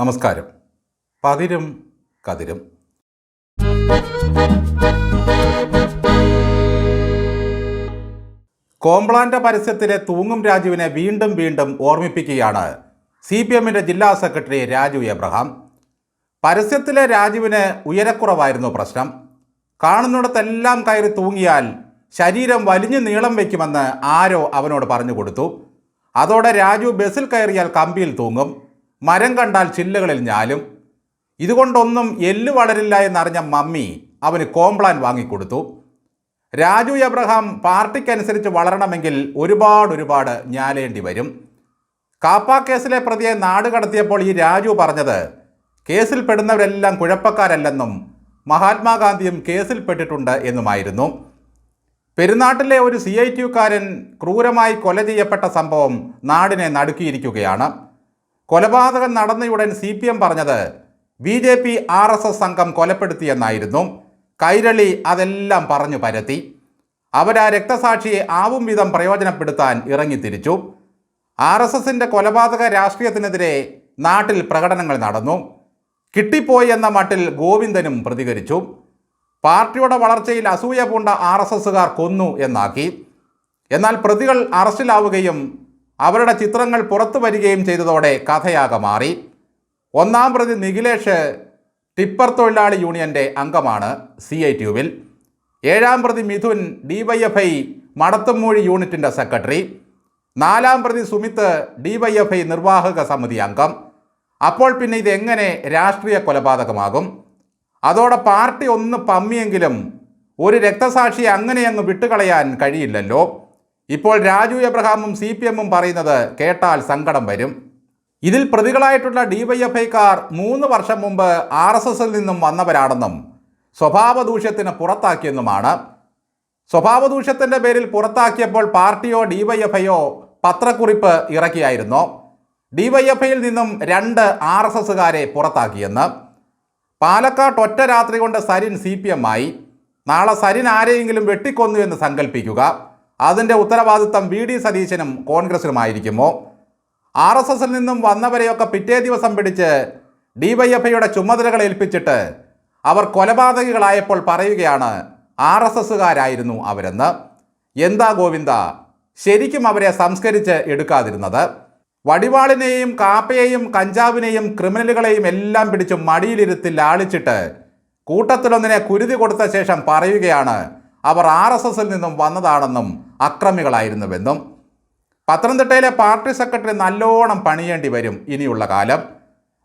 നമസ്കാരം. പതിരും കതിരും. കോംപ്ലാന്റെ പരസ്യത്തിലെ തൂങ്ങും രാജുവിനെ വീണ്ടും വീണ്ടും ഓർമ്മിപ്പിക്കുകയാണ് സി പി എമ്മിന്റെ ജില്ലാ സെക്രട്ടറി രാജു എബ്രഹാം. പരസ്യത്തിലെ രാജുവിന് ഉയരക്കുറവായിരുന്നു പ്രശ്നം. കാണുന്നിടത്തെല്ലാം കയറി തൂങ്ങിയാൽ ശരീരം വലിഞ്ഞു നീളം വയ്ക്കുമെന്ന് ആരോ അവനോട് പറഞ്ഞു കൊടുത്തു. അതോടെ രാജു ബസ്സിൽ കയറിയാൽ കമ്പിയിൽ തൂങ്ങും. മരം കണ്ടാൽ ചില്ലുകളിൽ ഞാലും. ഇതുകൊണ്ടൊന്നും എല്ല് വളരില്ല എന്നറിഞ്ഞ മമ്മി അവന് കോംപ്ലാൻ വാങ്ങിക്കൊടുത്തു. രാജു എബ്രഹാം പാർട്ടിക്കനുസരിച്ച് വളരണമെങ്കിൽ ഒരുപാട് ഒരുപാട് ഞാലേണ്ടി വരും. കാപ്പ കേസിലെ പ്രതിയെ നാട് കടത്തിയപ്പോൾ ഈ രാജു പറഞ്ഞത് കേസിൽ പെടുന്നവരെല്ലാം കുഴപ്പക്കാരല്ലെന്നും മഹാത്മാഗാന്ധിയും കേസിൽ പെട്ടിട്ടുണ്ട് എന്നുമായിരുന്നു. പെരുന്നാട്ടിലെ ഒരു സി ഐ ടിയുക്കാരൻ ക്രൂരമായി കൊല ചെയ്യപ്പെട്ട സംഭവം നാടിനെ നടുക്കിയിരിക്കുകയാണ്. കൊലപാതകം നടന്നയുടൻ സി പി എം പറഞ്ഞത് B J P R S S സംഘം കൊലപ്പെടുത്തിയെന്നായിരുന്നു. കൈരളി അതെല്ലാം പറഞ്ഞു പരത്തി. അവരാ രക്തസാക്ഷിയെ ആവും വിധം പ്രയോജനപ്പെടുത്താൻ ഇറങ്ങിത്തിരിച്ചു ആർ എസ് എസിന്റെ കൊലപാതക രാഷ്ട്രീയത്തിനെതിരെ നാട്ടിൽ പ്രകടനങ്ങൾ നടന്നു. കിട്ടിപ്പോയി എന്ന മട്ടിൽ ഗോവിന്ദനും പ്രതികരിച്ചു. പാർട്ടിയുടെ വളർച്ചയിൽ അസൂയ പൂണ്ട ആർ എസ് എസുകാർ കൊന്നു എന്നാക്കി. എന്നാൽ പ്രതികൾ അറസ്റ്റിലാവുകയും അവരുടെ ചിത്രങ്ങൾ പുറത്തു വരികയും ചെയ്തതോടെ കഥയാകെ മാറി. ഒന്നാം പ്രതി നിഖിലേഷ് ടിപ്പർ തൊഴിലാളി യൂണിയന്റെ അംഗമാണ് സി ഐ ട്യൂബിൽ ഏഴാം പ്രതി മിഥുൻ ഡിവൈഎഫ്ഐ മടത്തമ്മൂഴി യൂണിറ്റിന്റെ സെക്രട്ടറി. നാലാം പ്രതി സുമിത്ത് ഡിവൈഎഫ്ഐ നിർവാഹക സമിതി അംഗം. അപ്പോൾ പിന്നെ ഇതെങ്ങനെ രാഷ്ട്രീയ കൊലപാതകമാകും? അതോടെ പാർട്ടി ഒന്ന് പമ്മിയെങ്കിലും ഒരു രക്തസാക്ഷിയെ അങ്ങനെയങ്ങ് വിട്ടുകളയാൻ കഴിയില്ലല്ലോ. ഇപ്പോൾ രാജു എബ്രഹാമും സി പി എമ്മും പറയുന്നത് കേട്ടാൽ സങ്കടം വരും. ഇതിൽ പ്രതികളായിട്ടുള്ള ഡിവൈഎഫ്ഐക്കാർ മൂന്ന് വർഷം മുമ്പ് ആർ എസ് എസിൽ നിന്നും വന്നവരാണെന്നും സ്വഭാവദൂഷ്യത്തിന് പുറത്താക്കിയെന്നുമാണ്. സ്വഭാവദൂഷ്യത്തിന്റെ പേരിൽ പുറത്താക്കിയപ്പോൾ പാർട്ടിയോ ഡിവൈഎഫ്ഐയോ പത്രക്കുറിപ്പ് ഇറക്കിയായിരുന്നു. ഡിവൈഎഫ്ഐയിൽ നിന്നും രണ്ട് ആർ എസ് എസുകാരെ പുറത്താക്കിയെന്ന്. പാലക്കാട്ട് ഒറ്റ രാത്രി കൊണ്ട് സരിൻ സി പി എം ആയി. നാളെ സരിൻ ആരെയെങ്കിലും വെട്ടിക്കൊന്നു എന്ന് സങ്കല്പിക്കുക അതിന്റെ ഉത്തരവാദിത്തം വി ഡി സതീശനും കോൺഗ്രസിനുമായിരിക്കുമോ? ആർ എസ് എസിൽ നിന്നും വന്നവരെയൊക്കെ പിറ്റേ ദിവസം പിടിച്ച് ഡിവൈഎഫ്ഐയുടെ ചുമതലകൾ ഏൽപ്പിച്ചിട്ട് അവർ കൊലപാതകികളായപ്പോൾ പറയുകയാണ് ആർ എസ് എസ്സുകാരായിരുന്നു അവരെന്ന്. എന്താ ഗോവിന്ദ ശരിക്കും അവരെ സംസ്കരിച്ച് എടുക്കാതിരുന്നത്? വടിവാളിനെയും കാപ്പയെയും കഞ്ചാവിനെയും ക്രിമിനലുകളെയും എല്ലാം പിടിച്ച് മടിയിലിരുത്തി ലാളിച്ചിട്ട് കൂട്ടത്തിലൊന്നിനെ കുരുതി കൊടുത്ത ശേഷം പറയുകയാണ് അവർ ആർ എസ് എസിൽ നിന്നും വന്നതാണെന്നും അക്രമികളായിരുന്നുവെന്നും. പത്തനംതിട്ടയിലെ പാർട്ടി സെക്രട്ടറി നല്ലോണം പണിയേണ്ടി വരും ഇനിയുള്ള കാലം.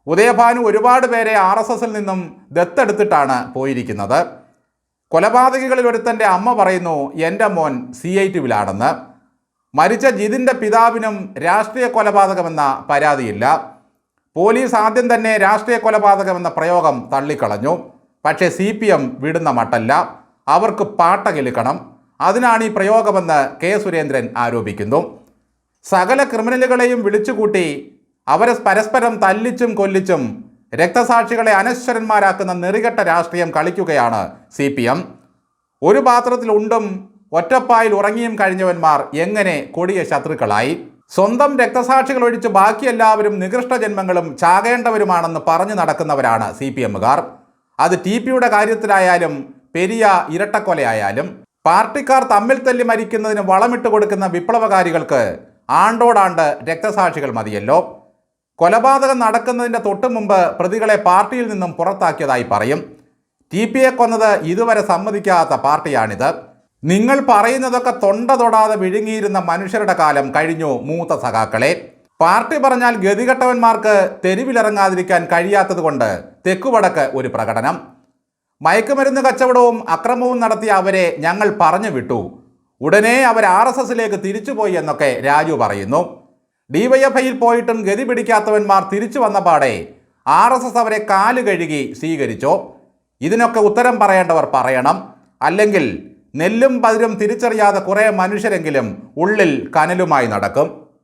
ഉദയഭാനു ഒരുപാട് പേരെ ആർ എസ് എസിൽ നിന്നും ദത്തെടുത്തിട്ടാണ് പോയിരിക്കുന്നത്. കൊലപാതകികളിൽ ഒരുത്തന്റെ അമ്മ പറയുന്നു എന്റെ മോൻ സി ഐ ടിവിലാണെന്ന്. മരിച്ച ജിതിന്റെ പിതാവിനും രാഷ്ട്രീയ കൊലപാതകമെന്ന പരാതിയില്ല. പോലീസ് ആദ്യം തന്നെ രാഷ്ട്രീയ കൊലപാതകമെന്ന പ്രയോഗം തള്ളിക്കളഞ്ഞു. പക്ഷേ സി പി എം വിടുന്ന മട്ടല്ല. അവർക്ക് പാട്ട കിലുക്കണം അതിനാണ് ഈ പ്രയോഗമെന്ന് കെ സുരേന്ദ്രൻ ആരോപിക്കുന്നു. സകല ക്രിമിനലുകളെയും വിളിച്ചുകൂട്ടി അവരെ പരസ്പരം തല്ലിച്ചും കൊല്ലിച്ചും രക്തസാക്ഷികളെ അനശ്വരന്മാരാക്കുന്ന നെറികെട്ട രാഷ്ട്രീയം കളിക്കുകയാണ് സി പി എം. ഒരു പാത്രത്തിൽ ഉണ്ടും ഒറ്റപ്പായിൽ ഉറങ്ങിയും കഴിഞ്ഞവന്മാർ എങ്ങനെ കൊടിയ ശത്രുക്കളായി? സ്വന്തം രക്തസാക്ഷികൾ ഒഴിച്ച് ബാക്കി എല്ലാവരും നികൃഷ്ട ജന്മങ്ങളും ചാകേണ്ടവരുമാണെന്ന് പറഞ്ഞു നടക്കുന്നവരാണ് സി പി എമ്മുകാർ. അത് ടി പിയുടെ കാര്യത്തിലായാലും പെരിയ ഇരട്ടക്കൊലയായാലും പാർട്ടിക്കാർ തമ്മിൽ തല്ലി മരിക്കുന്നതിന് വളമിട്ട് കൊടുക്കുന്ന വിപ്ലവകാരികൾക്ക് ആണ്ടോടാണ്ട് രക്തസാക്ഷികൾ മതിയല്ലോ. കൊലപാതകം നടക്കുന്നതിന്റെ തൊട്ടു മുമ്പ് പ്രതികളെ പാർട്ടിയിൽ നിന്നും പുറത്താക്കിയതായി പറയും. ടി പി എ കൊന്നത് ഇതുവരെ സമ്മതിക്കാത്ത പാർട്ടിയാണിത്. നിങ്ങൾ പറയുന്നതൊക്കെ തൊണ്ട തൊടാതെ വിഴുങ്ങിയിരുന്ന മനുഷ്യരുടെ കാലം കഴിഞ്ഞു മൂത്ത സഖാക്കളെ. പാർട്ടി പറഞ്ഞാൽ ഗതികെട്ടവന്മാർക്ക് തെരുവിലിറങ്ങാതിരിക്കാൻ കഴിയാത്തതുകൊണ്ട് തെക്കുവടക്ക് ഒരു പ്രകടനം. മയക്കുമരുന്ന് കച്ചവടവും അക്രമവും നടത്തിയ അവരെ ഞങ്ങൾ പറഞ്ഞു വിട്ടു. ഉടനെ അവർ ആർ എസ് എസിലേക്ക് തിരിച്ചുപോയി എന്നൊക്കെ രാജു പറയുന്നു. ഡിവൈഎഫ്ഐയിൽ പോയിട്ടും ഗതി പിടിക്കാത്തവന്മാർ തിരിച്ചു വന്ന പാടെ ആർ എസ് എസ് അവരെ കാൽ കഴുകി സ്വീകരിച്ചോ. ഇതിനൊക്കെ ഉത്തരം പറയേണ്ടവർ പറയണം. അല്ലെങ്കിൽ നെല്ലും പതിരും തിരിച്ചറിയാതെ കുറേ മനുഷ്യരെങ്കിലും ഉള്ളിൽ കനലുമായി നടക്കും.